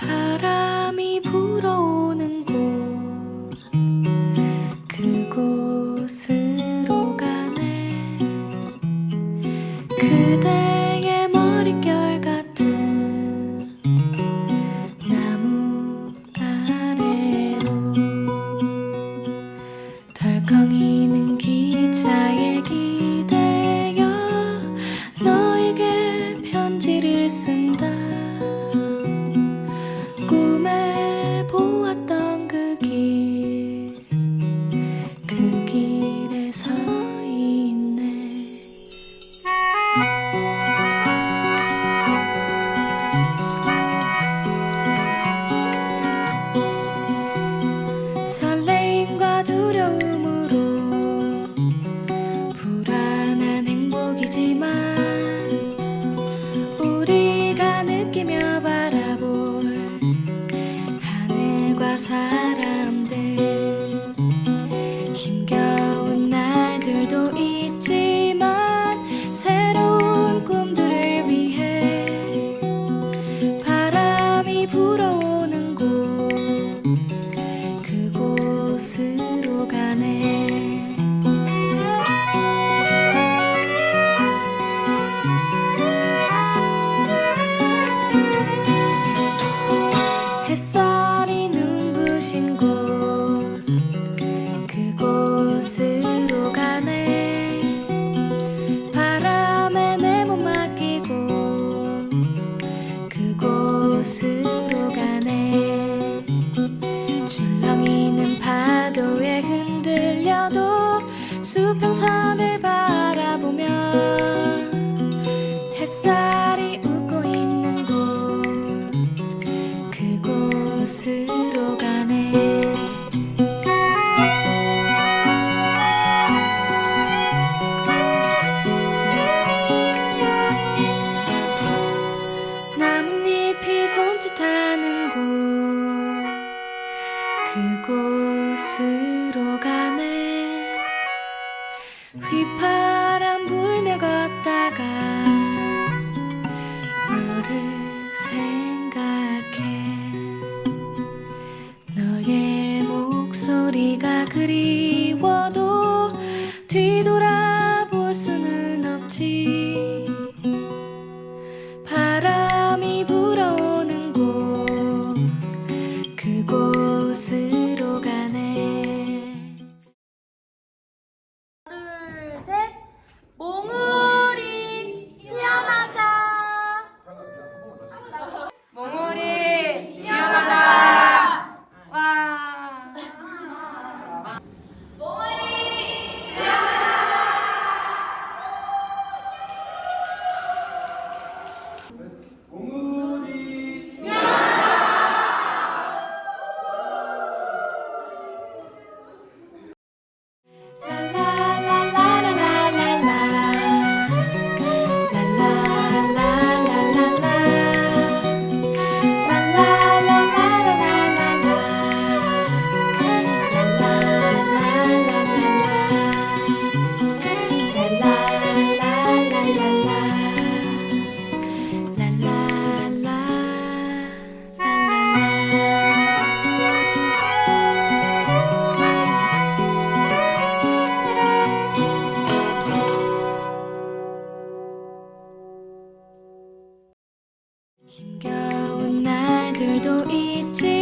Bye. 그곳으로 가네. 휘파람 불며 걷다가 너를 생각해. 너의 목소리가 그리워도 옹은 그들도 있지